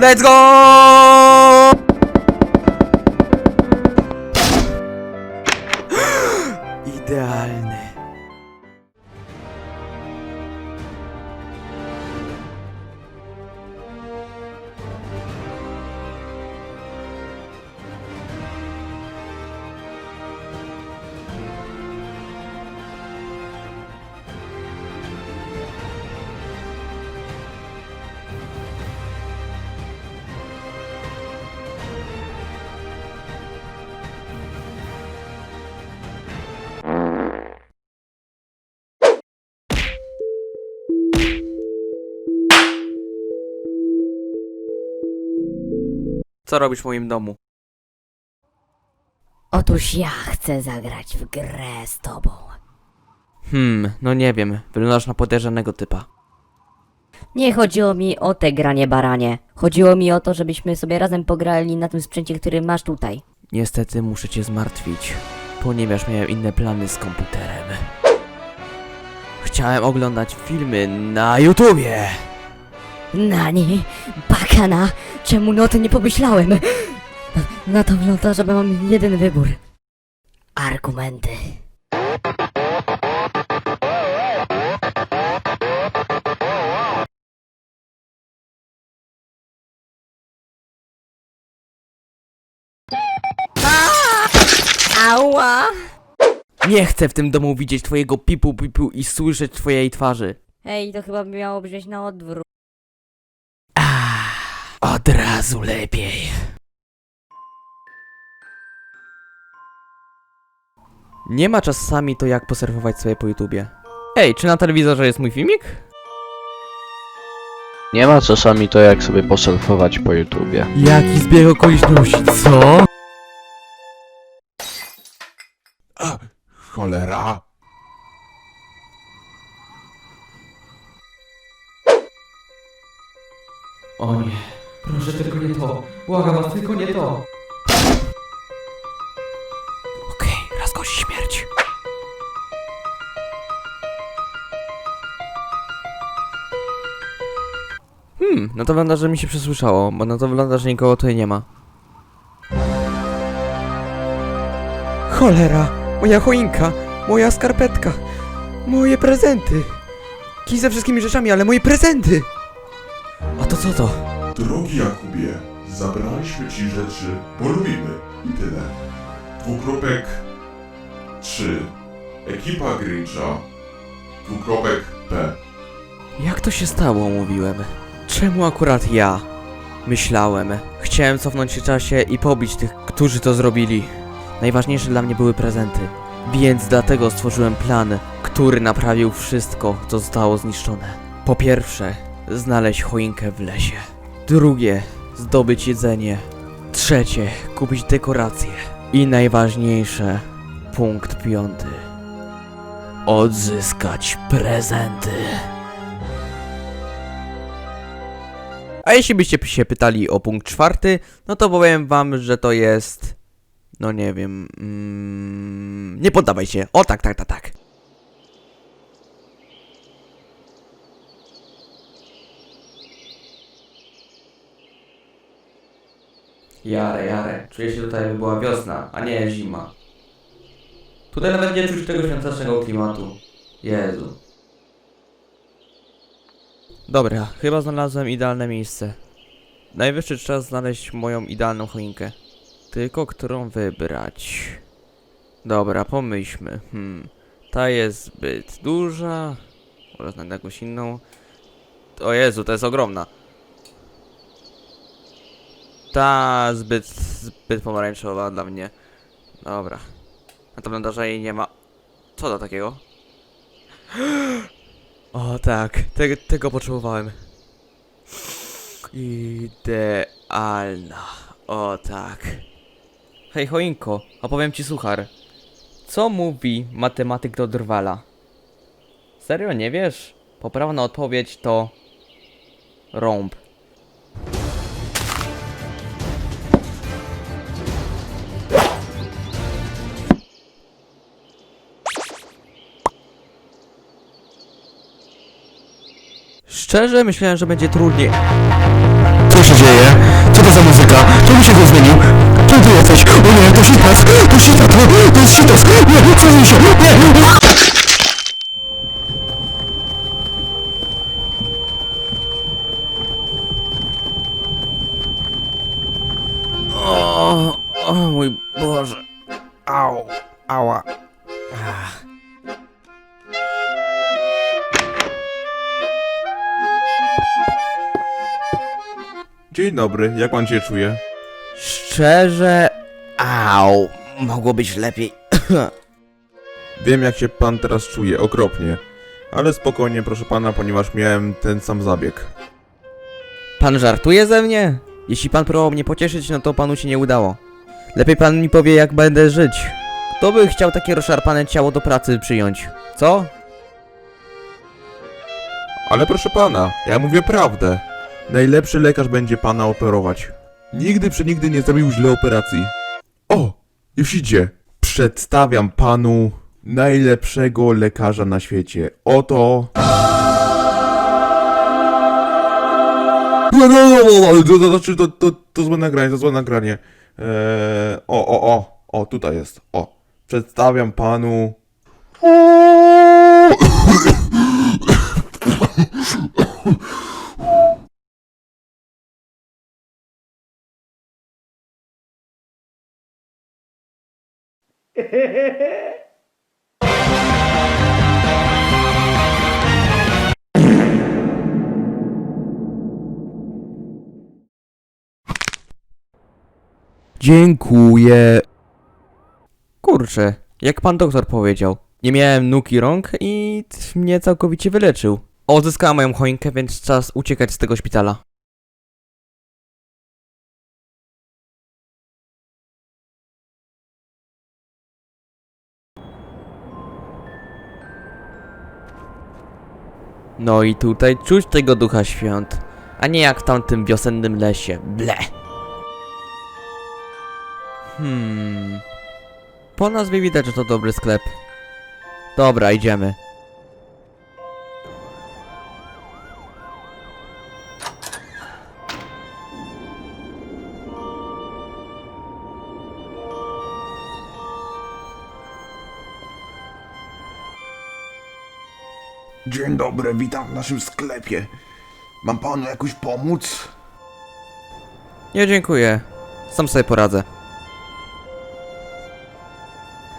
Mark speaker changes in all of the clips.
Speaker 1: Let's go! Idealny. Co robisz w moim domu?
Speaker 2: Otóż ja chcę zagrać w grę z tobą.
Speaker 1: Hmm, no nie wiem. Wyglądasz na podejrzanego typa.
Speaker 2: Nie chodziło mi o te granie baranie. Chodziło mi o to, żebyśmy sobie razem pograli na tym sprzęcie, który masz tutaj.
Speaker 1: Niestety muszę cię zmartwić, ponieważ miałem inne plany z komputerem. Chciałem oglądać filmy na YouTubie.
Speaker 2: Nani, bakana, czemu no o tym nie pomyślałem? Na, na to wygląda, że mam jeden wybór. Argumenty. Ała!
Speaker 1: Nie chcę w tym domu widzieć twojego pipu pipu i słyszeć twojej twarzy.
Speaker 2: Ej, to chyba miało brzmieć na odwrót.
Speaker 1: Od razu lepiej. Nie ma czasami to jak posurfować sobie po YouTubie. Ej, czy na telewizorze jest mój filmik?
Speaker 3: Nie ma czasami to jak sobie posurfować po YouTubie.
Speaker 1: Jaki zbieg okoliczności, co?
Speaker 4: A, cholera.
Speaker 1: O nie, proszę tylko nie to. Błagam was, tylko nie to. Okej, raz gości śmierć. Hmm, no to wygląda, że mi się przesłyszało, bo no to wygląda, że nikogo tutaj nie ma. Cholera, moja choinka, moja skarpetka, moje prezenty. Kij ze wszystkimi rzeczami, ale moje prezenty! A to co to?
Speaker 4: Drogi Jakubie, zabraliśmy ci rzeczy, bo lubimy. I tyle. Dwukropek 3. Ekipa Grincha. Dwukropek P.
Speaker 1: Jak to się stało, mówiłem? Czemu akurat ja? Myślałem. Chciałem cofnąć się w czasie i pobić tych, którzy to zrobili. Najważniejsze dla mnie były prezenty. Więc dlatego stworzyłem plan, który naprawił wszystko, co zostało zniszczone. Po pierwsze, znaleźć choinkę w lesie. Drugie, zdobyć jedzenie. Trzecie, kupić dekoracje. I najważniejsze, punkt piąty. Odzyskać prezenty. A jeśli byście się pytali o punkt czwarty, no to powiem wam, że to jest... No nie wiem... Mm, nie poddawaj się. O tak, tak, tak, tak. Jare, jare. Czuję się tutaj, jakby była wiosna, a nie zima. Tutaj nawet nie czuć tego świątecznego klimatu. Jezu. Dobra, chyba znalazłem idealne miejsce. Najwyższy czas znaleźć moją idealną choinkę. Tylko którą wybrać? Dobra, pomyślmy. Hmm. Ta jest zbyt duża. Może znajdę jakąś inną. O Jezu, to jest ogromna. Ta zbyt, zbyt pomarańczowa dla mnie. Dobra. Na to wygląda, że jej nie ma. Co to takiego? O tak, te, tego potrzebowałem. Idealna. O tak. Hej choinko, opowiem ci suchar. Co mówi matematyk do drwala? Serio nie wiesz? Poprawna odpowiedź to... Rąb. Szczerze myślałem, że będzie trudniej.
Speaker 5: Co się dzieje? Co to za muzyka? Czemu się go zmienił? Kim ty jesteś? O nie, to Shitas! To Shitas! To, to jest Shitas! Nie, przeżyj się! Nie!
Speaker 4: Dzień dobry, jak pan się czuje?
Speaker 1: Szczerze... Au, mogło być lepiej.
Speaker 4: Wiem jak się pan teraz czuje, okropnie. Ale spokojnie, proszę pana, ponieważ miałem ten sam zabieg.
Speaker 1: Pan żartuje ze mnie? Jeśli pan próbował mnie pocieszyć, no to panu się nie udało. Lepiej pan mi powie, jak będę żyć. Kto by chciał takie rozszarpane ciało do pracy przyjąć? Co?
Speaker 4: Ale proszę pana, ja mówię prawdę. Najlepszy lekarz będzie pana operować. Nigdy przenigdy nie zrobił źle operacji. O, już idzie. Przedstawiam panu najlepszego lekarza na świecie. Oto... No, no, no, znaczy, to, to, to złe nagranie, to złe nagranie. Eee, o, o, o, o, tutaj jest, o. Przedstawiam panu...
Speaker 1: Dziękuję. Kurczę, jak pan doktor powiedział. Nie miałem nóg i rąk i mnie całkowicie wyleczył. Odzyskałem moją choinkę, więc czas uciekać z tego szpitala. No i tutaj czuć tego ducha świąt, a nie jak w tamtym wiosennym lesie. Ble. Hmm. Po nazwie widać, że to dobry sklep. Dobra, idziemy.
Speaker 6: Dzień dobry, witam w naszym sklepie. Mam panu jakoś pomóc?
Speaker 1: Nie, dziękuję. Sam sobie poradzę.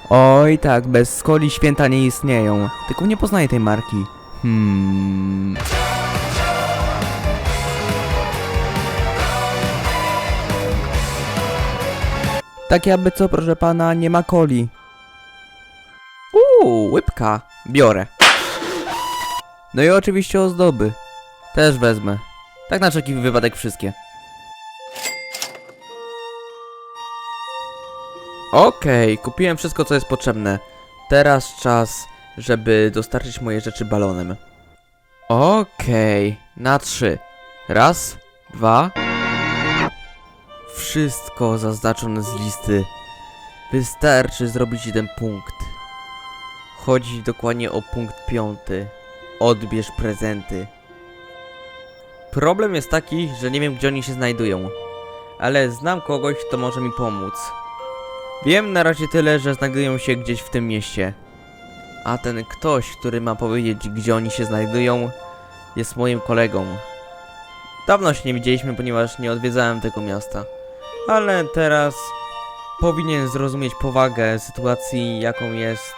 Speaker 1: Oj tak, bez skoli święta nie istnieją. Tylko nie poznaję tej marki. Hmm. Tak jakby co, proszę pana, nie ma coli. Uuu, łybka. Biorę. No i oczywiście ozdoby. Też wezmę. Tak na wszelki wypadek wszystkie. Okej, kupiłem wszystko co jest potrzebne. Teraz czas, żeby dostarczyć moje rzeczy balonem. Okej, na trzy. Raz, dwa. Wszystko zaznaczone z listy. Wystarczy zrobić jeden punkt. Chodzi dokładnie o punkt piąty. Odbierz prezenty. Problem jest taki, że nie wiem gdzie oni się znajdują. Ale znam kogoś, kto może mi pomóc. Wiem na razie tyle, że znajdują się gdzieś w tym mieście. A ten ktoś, który ma powiedzieć, gdzie oni się znajdują, jest moim kolegą. Dawno się nie widzieliśmy, ponieważ nie odwiedzałem tego miasta. Ale teraz powinien zrozumieć powagę sytuacji, jaką jest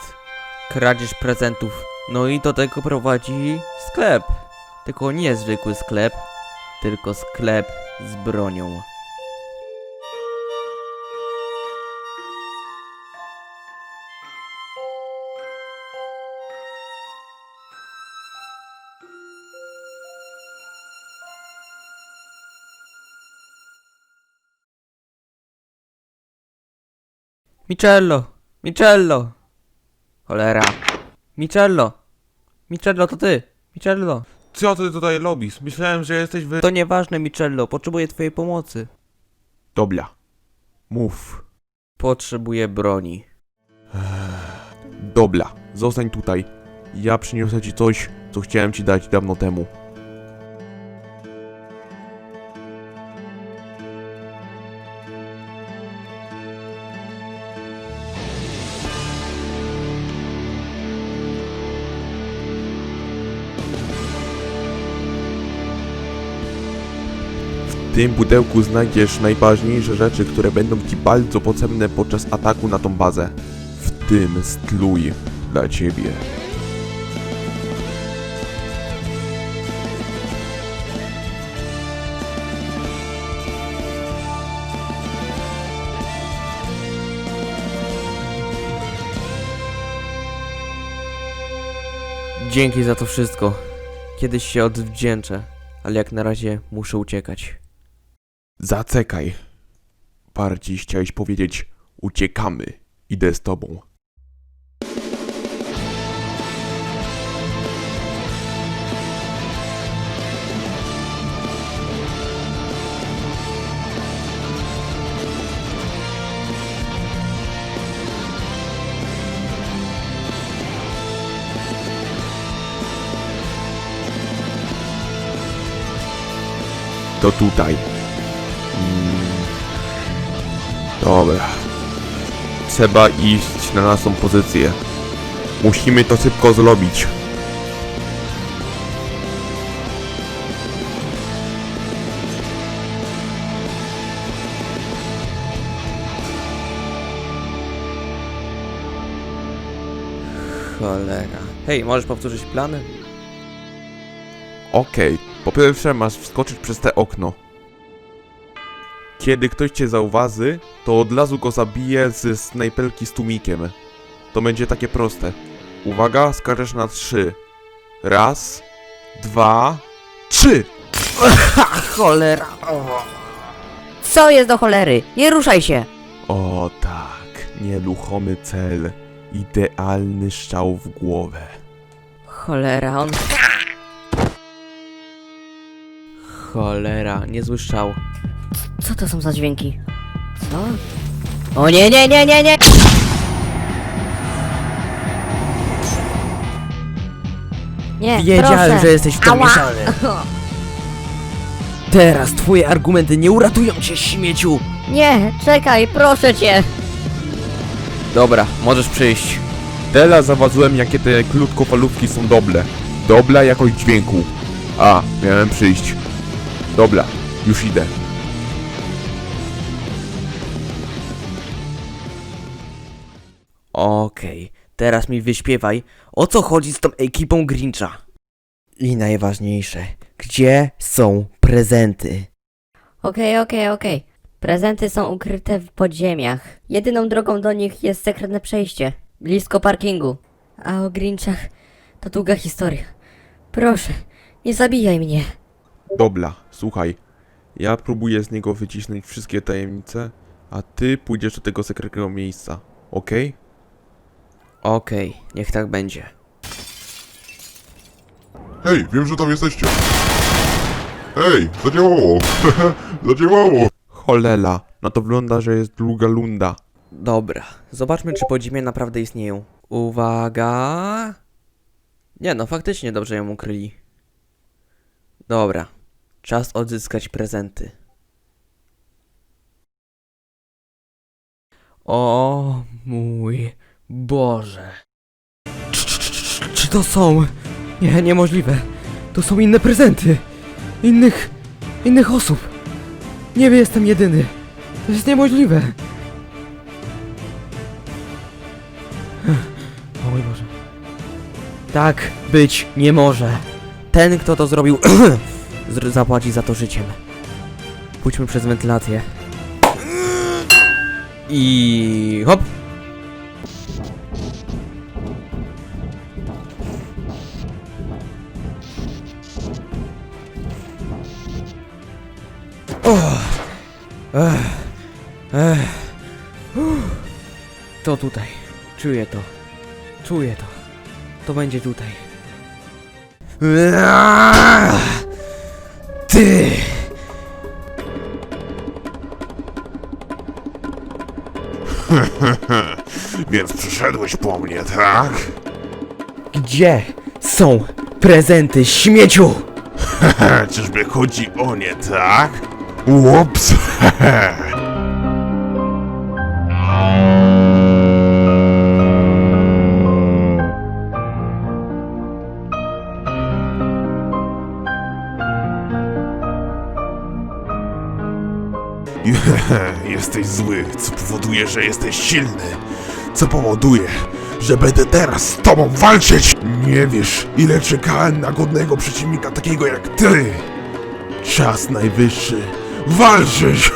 Speaker 1: kradzież prezentów. No i do tego prowadzi sklep. Tylko nie zwykły sklep, tylko sklep z bronią. Michello! Michello! Cholera! Michello! Michello, to ty! Michello!
Speaker 4: Co ty tutaj robisz? Myślałem, że jesteś wy...
Speaker 1: To nieważne, Michello, potrzebuję twojej pomocy.
Speaker 4: Dobra. Mów.
Speaker 1: Potrzebuję broni.
Speaker 4: Dobra, zostań tutaj. Ja przyniosę ci coś, co chciałem ci dać dawno temu. Tym pudełku znajdziesz najważniejsze rzeczy, które będą ci bardzo potrzebne podczas ataku na tą bazę. W tym strój dla ciebie.
Speaker 1: Dzięki za to wszystko. Kiedyś się odwdzięczę, ale jak na razie muszę uciekać.
Speaker 4: Zacekaj. Bardziej chciałeś powiedzieć, uciekamy. Idę z tobą. To tutaj. Dobra. Trzeba iść na naszą pozycję. Musimy to szybko zrobić.
Speaker 1: Cholera. Hej, możesz powtórzyć plany?
Speaker 4: Okej, po pierwsze masz wskoczyć przez te okno. Kiedy ktoś cię zauważy, to od razu go zabije z snajperki z tłumikiem. To będzie takie proste. Uwaga, skaczesz na trzy. Raz, dwa, trzy!
Speaker 1: Cholera.
Speaker 2: Co jest do cholery? Nie ruszaj się!
Speaker 4: O tak, nieruchomy cel. Idealny strzał w głowę.
Speaker 2: Cholera, on...
Speaker 1: Cholera, niezły strzał.
Speaker 2: Co to są za dźwięki? Co? O nie, nie, nie, nie, nie! Nie,
Speaker 1: Wiedziałem,
Speaker 2: proszę.
Speaker 1: że jesteś w to
Speaker 2: Ała.
Speaker 1: mieszany. Teraz twoje argumenty nie uratują cię, śmieciu.
Speaker 2: Nie, czekaj, proszę cię!
Speaker 1: Dobra, możesz przyjść.
Speaker 4: Teraz zauważyłem, jakie te krótkofalówki są dobre. Dobra jakość dźwięku. A, miałem przyjść. Dobra, już idę.
Speaker 1: Okej, teraz mi wyśpiewaj, o co chodzi z tą ekipą Grincha. I najważniejsze, gdzie są prezenty?
Speaker 2: Okej, okej, okej. Prezenty są ukryte w podziemiach. Jedyną drogą do nich jest sekretne przejście, blisko parkingu. A o Grinchach to długa historia. Proszę, nie zabijaj mnie.
Speaker 4: Dobra, słuchaj. Ja próbuję z niego wycisnąć wszystkie tajemnice, a ty pójdziesz do tego sekretnego miejsca, okej?
Speaker 1: Okej, niech tak będzie.
Speaker 7: Hej, wiem, że tam jesteście. Hej, zadziałało! zadziałało!
Speaker 4: Cholera, na to wygląda, że jest długa lunda.
Speaker 1: Dobra, zobaczmy czy podziemia naprawdę istnieją. Uwaga. Nie no, faktycznie dobrze ją ukryli. Dobra, czas odzyskać prezenty. O mój Boże.
Speaker 5: Czy, to są... Nie, niemożliwe. To są inne prezenty. Innych... innych osób. Nie jestem jedyny. To jest niemożliwe. O mój Boże.
Speaker 1: Tak być nie może. Ten, kto to zrobił, zr- zapłaci za to życiem. Pójdźmy przez wentylację. I hop. Ech. Ech. Uff. To tutaj. Czuję to. Czuję to. To będzie tutaj. Ty!
Speaker 6: Więc przyszedłeś po mnie, tak?
Speaker 1: Gdzie są prezenty, śmieciu?
Speaker 6: Czyżby chodzi o nie, tak? Ups! jesteś zły, co powoduje, że jesteś silny. Co powoduje, że będę teraz z tobą walczyć. Nie wiesz, ile czekałem na godnego przeciwnika takiego jak ty. Czas najwyższy walczyć!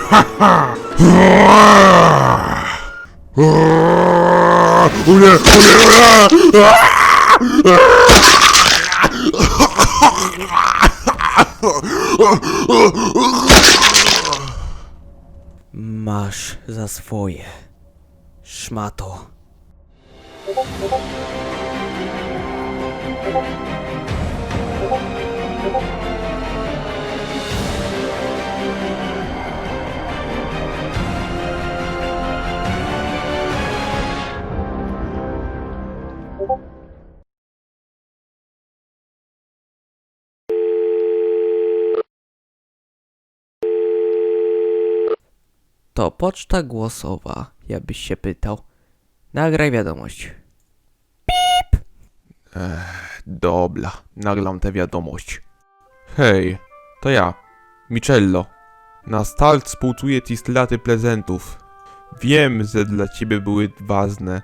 Speaker 1: Masz za swoje. Szmato. To poczta głosowa, jakbyś się pytał. Nagraj wiadomość.
Speaker 4: Dobra, nagram tę wiadomość. Hej, to ja, Michello. Na start współczuję ci straty prezentów. Wiem, że dla ciebie były ważne,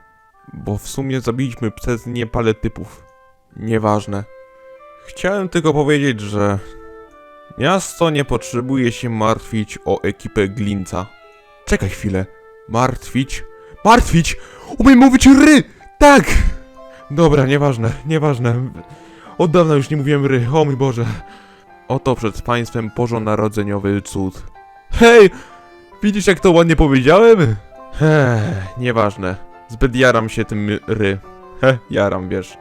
Speaker 4: bo w sumie zabiliśmy przez nie parę typów. Nieważne. Chciałem tylko powiedzieć, że miasto nie potrzebuje się martwić o ekipę Glinca. Czekaj chwilę. Martwić? Martwić! Umiem mówić ry! Tak! Dobra, nieważne, nieważne. Od dawna już nie mówiłem ry, o mój Boże. Oto przed państwem bożonarodzeniowy cud. Hej! Widzisz jak to ładnie powiedziałem? Hej, nieważne. Zbyt jaram się tym ry. He, jaram, wiesz.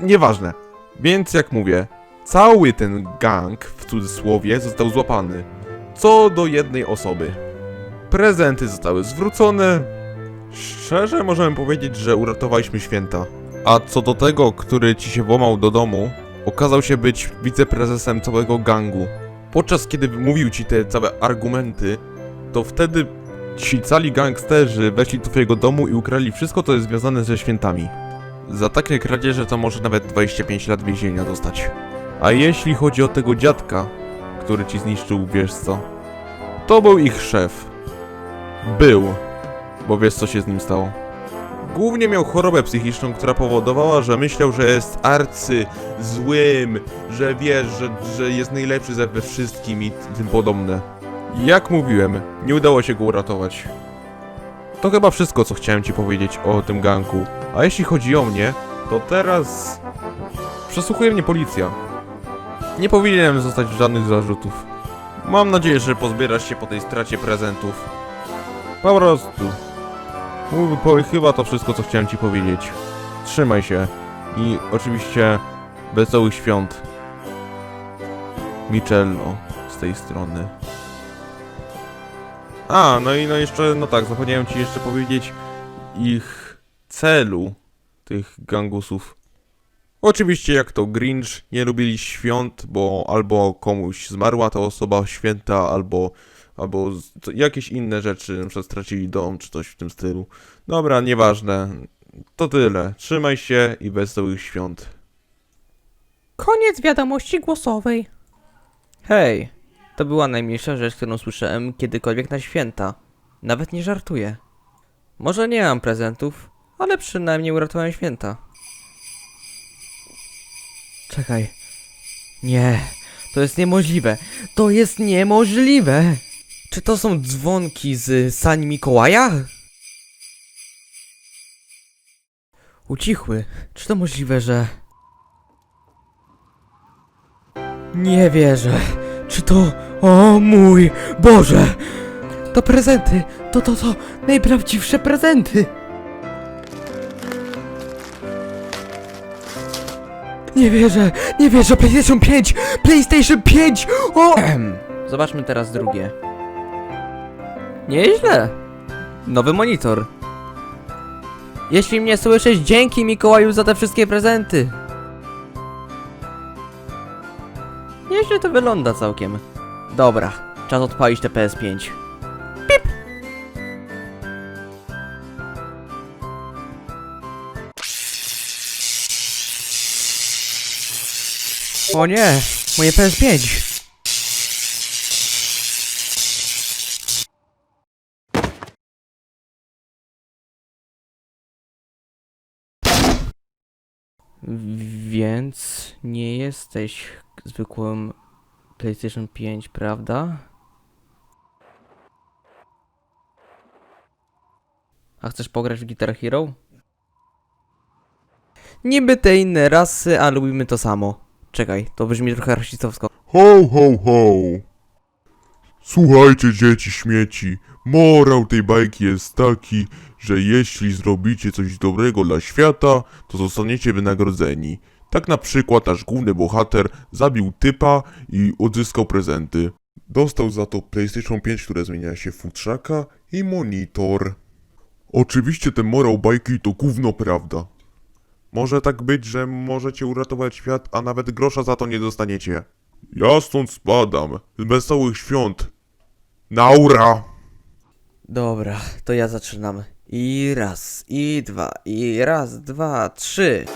Speaker 4: Nieważne. Więc jak mówię, cały ten gang, w cudzysłowie, został złapany. Co do jednej osoby. Prezenty zostały zwrócone. Szczerze możemy powiedzieć, że uratowaliśmy święta. A co do tego, który ci się włamał do domu, okazał się być wiceprezesem całego gangu. Podczas kiedy mówił ci te całe argumenty, to wtedy ci cali gangsterzy weszli do twojego domu i ukrali wszystko, co jest związane ze świętami. Za takie kradzieże to może nawet 25 lat więzienia dostać. A jeśli chodzi o tego dziadka, który ci zniszczył, wiesz co? To był ich szef. Był, bo wiesz co się z nim stało. Głównie miał chorobę psychiczną, która powodowała, że myślał, że jest arcy złym, że wiesz, że, że jest najlepszy ze wszystkim i tym podobne. Jak mówiłem, nie udało się go uratować. To chyba wszystko, co chciałem ci powiedzieć o tym ganku. A jeśli chodzi o mnie, to teraz... Przesłuchuje mnie policja. Nie powinienem zostać żadnych zarzutów. Mam nadzieję, że pozbierasz się po tej stracie prezentów. Po prostu. Chyba to wszystko, co chciałem ci powiedzieć. Trzymaj się. I oczywiście wesołych świąt. Michello z tej strony. A, no i no jeszcze, no tak, zapomniałem ci jeszcze powiedzieć ich celu, tych gangusów. Oczywiście jak to Grinch, nie lubili świąt, bo albo komuś zmarła ta osoba święta, albo albo jakieś inne rzeczy, na przykład stracili dom, czy coś w tym stylu. Dobra, nieważne. To tyle. Trzymaj się i wesołych świąt.
Speaker 8: Koniec wiadomości głosowej.
Speaker 1: Hej, to była najmniejsza rzecz, którą słyszałem kiedykolwiek na święta. Nawet nie żartuję. Może nie mam prezentów, ale przynajmniej uratowałem święta. Czekaj. Nie, to jest niemożliwe. To jest niemożliwe. Czy to są dzwonki z sani Mikołaja? Ucichły. Czy to możliwe, że... Nie wierzę. Czy to... O mój Boże! To prezenty! To, to, to najprawdziwsze prezenty! Nie wierzę! Nie wierzę! PlayStation 5! PlayStation 5! O! Zobaczmy teraz drugie. Nieźle! Nowy monitor. Jeśli mnie słyszysz, dzięki Mikołaju za te wszystkie prezenty. Nieźle to wygląda całkiem. Dobra, czas odpalić te PS5. Pip! O nie, moje PS5. Więc nie jesteś zwykłym PlayStation 5, prawda? A chcesz pograć w Guitar Hero? Niby te inne rasy, a lubimy to samo. Czekaj, to brzmi trochę rasistowsko.
Speaker 4: Ho, ho, ho! Słuchajcie, dzieci śmieci. Morał tej bajki jest taki, że jeśli zrobicie coś dobrego dla świata, to zostaniecie wynagrodzeni. Tak na przykład nasz główny bohater zabił typa i odzyskał prezenty. Dostał za to PlayStation 5, które zmienia się w futrzaka i monitor. Oczywiście ten morał bajki to gówno prawda. Może tak być, że możecie uratować świat, a nawet grosza za to nie dostaniecie. Ja stąd spadam. Wesołych świąt. Naura!
Speaker 1: Dobra, to ja zaczynam. I raz, i dwa, i raz, dwa, trzy.